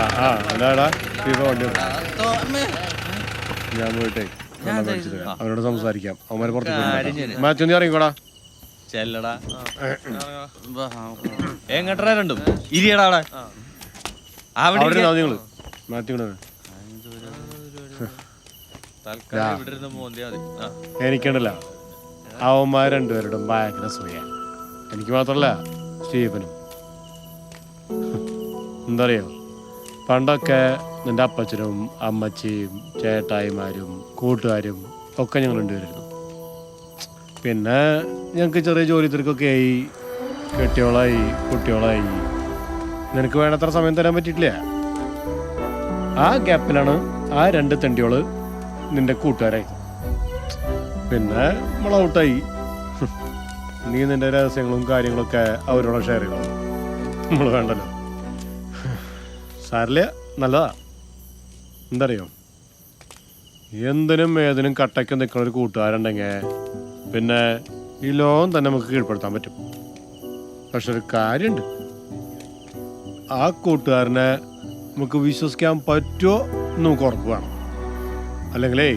ആ ആ അതാടാ ഇപ്പൊ വണ്ടി. ഞാൻ പോയിട്ടേ അവരോട് അവനോട് സംസാരിക്കാം. അവന്മാരെ പുറത്ത് മാത്യു നീ ഇറങ്ങിക്കോടാ. ചെല്ലടാ. എങ്ങട്ടാ രണ്ടും. ഇരിയടാ അവിടെ. അവിടെ. നിങ്ങൾ മാത്യു. എനിക്കുണ്ടല്ല. അവന്മാർ രണ്ടുപേരോടും ഭയങ്കര സൂയ എനിക്ക് മാത്രല്ല സ്റ്റീഫനും. എന്താ അറിയോ? പണ്ടൊക്കെ നിന്റെ അപ്പച്ചനും അമ്മച്ചിയും ചേട്ടായിമാരും കൂട്ടുകാരും ഒക്കെ ഞങ്ങൾ ഉണ്ടായിരുന്നു പിന്നെ ഞങ്ങൾക്ക് ചെറിയ ജോലി തിരക്കൊക്കെ ആയി കെട്ടിയോളായി കുട്ടിയോളായി. നിനക്ക് വേണത്ര സമയം തരാൻ പറ്റിയിട്ടില്ല? ആ ഗ്യാപ്പിലാണ് ആ രണ്ട് തെണ്ടിയോൾ നിന്റെ കൂട്ടുകാരെ പിന്നെ നമ്മൾ ഔട്ടായി. നീ നിന്റെ രഹസ്യങ്ങളും കാര്യങ്ങളൊക്കെ അവരോട് ഷെയർ ചെയ്യണം നമ്മൾ വേണ്ടല്ലോ. സാരില്ല നല്ലതാ. എന്തറിയോ? എന്തിനും ഏതിനും കട്ടയ്ക്ക് നിൽക്കുന്ന ഒരു കൂട്ടുകാരുണ്ടെങ്കിൽ പിന്നെ ഈ ലോകം തന്നെ നമുക്ക് കീഴ്പ്പെടുത്താൻ പറ്റും. പക്ഷെ ഒരു കാര്യമുണ്ട് ആ കൂട്ടുകാരനെ നമുക്ക് വിശ്വസിക്കാൻ പറ്റുമോ എന്ന് നമുക്ക് ഉറപ്പ് വേണം. അല്ലെങ്കിലേ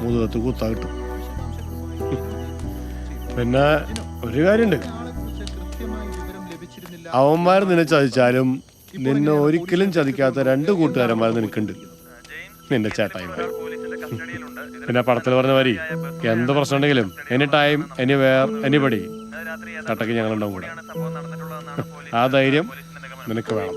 മുതുകത്ത് കുത്താ കിട്ടും. പിന്നെ ഒരു കാര്യമുണ്ട് അവന്മാർ നിന്നെ ചതിച്ചാലും നിന്നെ ഒരിക്കലും ചതിക്കാത്ത രണ്ട് കൂട്ടുകാരന്മാർ നിനക്കുണ്ട് നിന്റെ ചേട്ടായിമാർ പിന്നെ പടത്തിൽ പറഞ്ഞ മാതിരി എന്ത് പ്രശ്നം ഉണ്ടെങ്കിലും any time anywhere anybody കട്ടക്ക് ഞങ്ങളുണ്ടാവും കൂടെ. ആ ധൈര്യം നിനക്ക് വേണം.